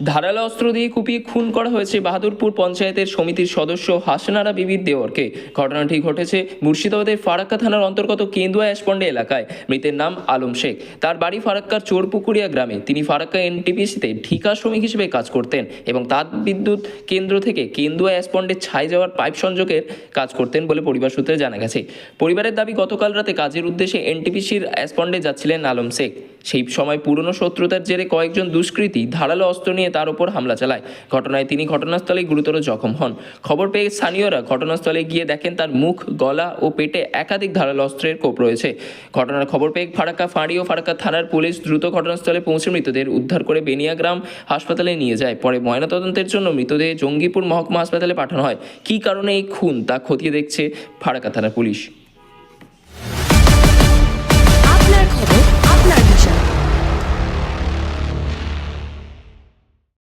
ধারালো অস্ত্র দিয়ে কুপিয়ে খুন করা হয়েছে বাহাদুরপুর পঞ্চায়েতের সমিতির সদস্য হাসনারা বিবির দেওয়ারকে ঘটনাটি ঘটেছে মুর্শিদাবাদের ফারাক্কা থানার অন্তর্গত কেন্দুয়া অ্যাসপন্ডে এলাকায়। মৃতের নাম আলম শেখ। তার বাড়ি ফারাক্কার চোরপুকুরিয়া গ্রামে। তিনি ফারাক্কা এনটিপিসিতে ঠিকা শ্রমিক হিসেবে কাজ করতেন এবং তাপ বিদ্যুৎ কেন্দ্র থেকে কেন্দুয়া অ্যাসপন্ডে ছাই যাওয়ার পাইপ সংযোগের কাজ করতেন বলে পরিবার সূত্রে জানা গেছে। পরিবারের দাবি, গতকাল রাতে কাজের উদ্দেশ্যে এনটিপিসির অ্যাসপন্ডে যাচ্ছিলেন আলম শেখ। সেই সময় পুরনো শত্রুতার জেরে কয়েকজন দুষ্কৃতী ধারালো অস্ত্র নিয়ে তার উপর হামলা চালায়। ঘটনায় তিনি ঘটনাস্থলে গুরুতর জখম হন। খবর পেয়ে স্থানীয়রা ঘটনাস্থলে গিয়ে দেখেন তার মুখ, গলা ও পেটে একাধিক ধারালো অস্ত্রের কোপ রয়েছে। ঘটনার খবর পেয়ে ফারাক্কা ফাঁড়ি ও ফারাক্কা থানার পুলিশ দ্রুত ঘটনাস্থলে পৌঁছে মৃতদের উদ্ধার করে বেনিয়াগ্রাম হাসপাতালে নিয়ে যায়। পরে ময়নাতদন্তের জন্য মৃতদেহ জঙ্গিপুর মহকুমা হাসপাতালে পাঠানো হয়। কী কারণে এই খুন তা খতিয়ে দেখছে ফারাক্কা থানার পুলিশ।